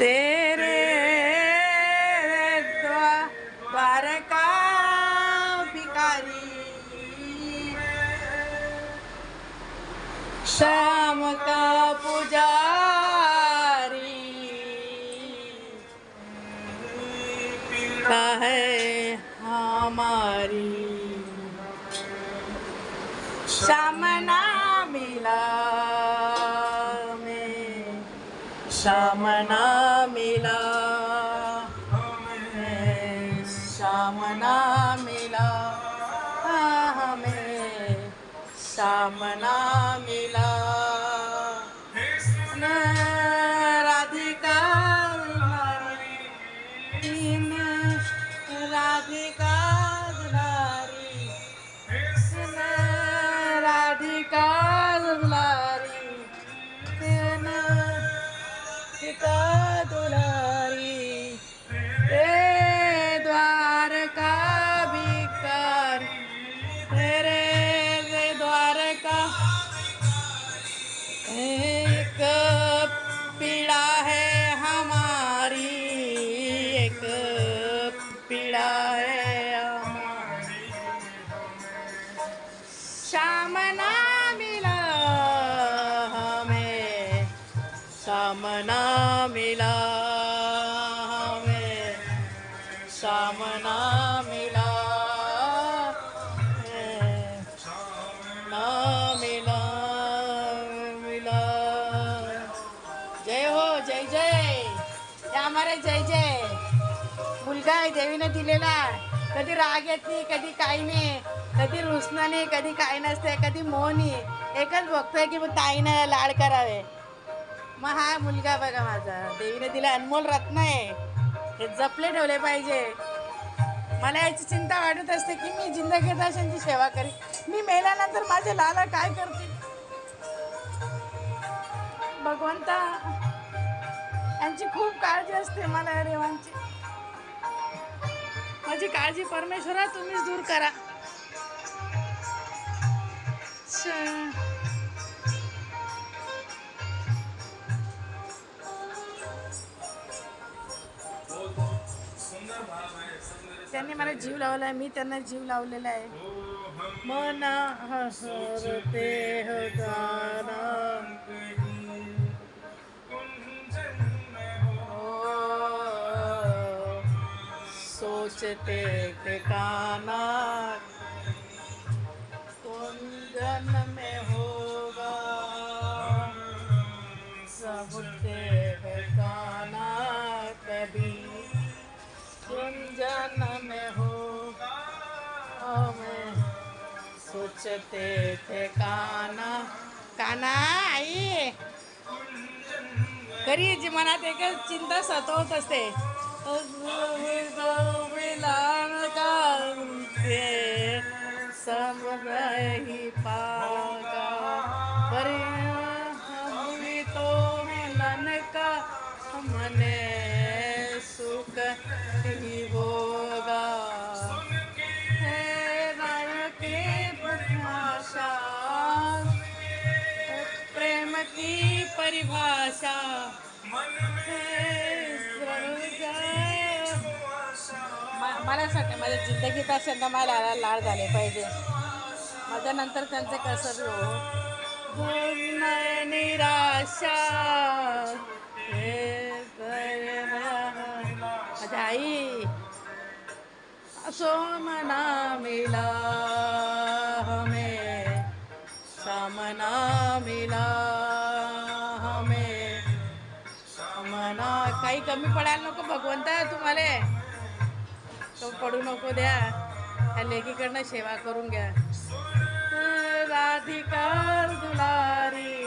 तेरे द्वा- द्वारका भिकारी श्याम का पुजारी। का है हमारी। सामना सामना मिला। हमें सामना मिला। हमें सामना मिला। दुलारी। रे द्वारका भिकार रे रे द्वारका। एक पीड़ा है हमारी, एक पीड़ा है हमारी। मिला हमें सामना जय जय. या हे जय जय. मुलगा आहे देवीने दिलेला. कधी राग येत नाही कधी काही नाही. कधी रुसणं नाही कधी काही नसते कधी मोह नाही. एकच बघतोय की मग ताईनं लाड करावे. मग हा मुलगा बघा माझा. देवीने दिला अनमोल रत्न आहे. हे जपले ठेवले पाहिजे. मला याची चिंता वाटत असते की मी जिंदगीत अशांची सेवा करीन. मी मेल्यानंतर माझे लाला काय करतील? भगवंता यांची खूप काळजी असते मला या देवांची. माझी काळजी परमेश्वरा तुम्हीच दूर करा. श- त्यांनी मला जीव लावलाय मी त्यांना जीव लावलेला आहे. मन हसरते सोचते ठिकाना कौन। जन्म में होगा? सबके ठिकाना कभी कुंजन में होगा? हमें सोचते थे काना। आई खरी मनात एक चिंता सतवत असते मने सुख ही होगा। है राय के परिभाषा। प्रेम की परिभाषा। है मला असं वाटतं माझ्या जिंदगीत तर मला लाड लाड झाले पाहिजे. माझ्या नंतर त्यांचं कसं हो निराशा. हे कर- आई असो मना मिला हमें सामना मिला हमें. सामना काही कमी पडायला नको भगवंता तुम्हाला. तो पडू नको द्या. त्या लेकीकडनं सेवा करून घ्या. राधिका दुलारी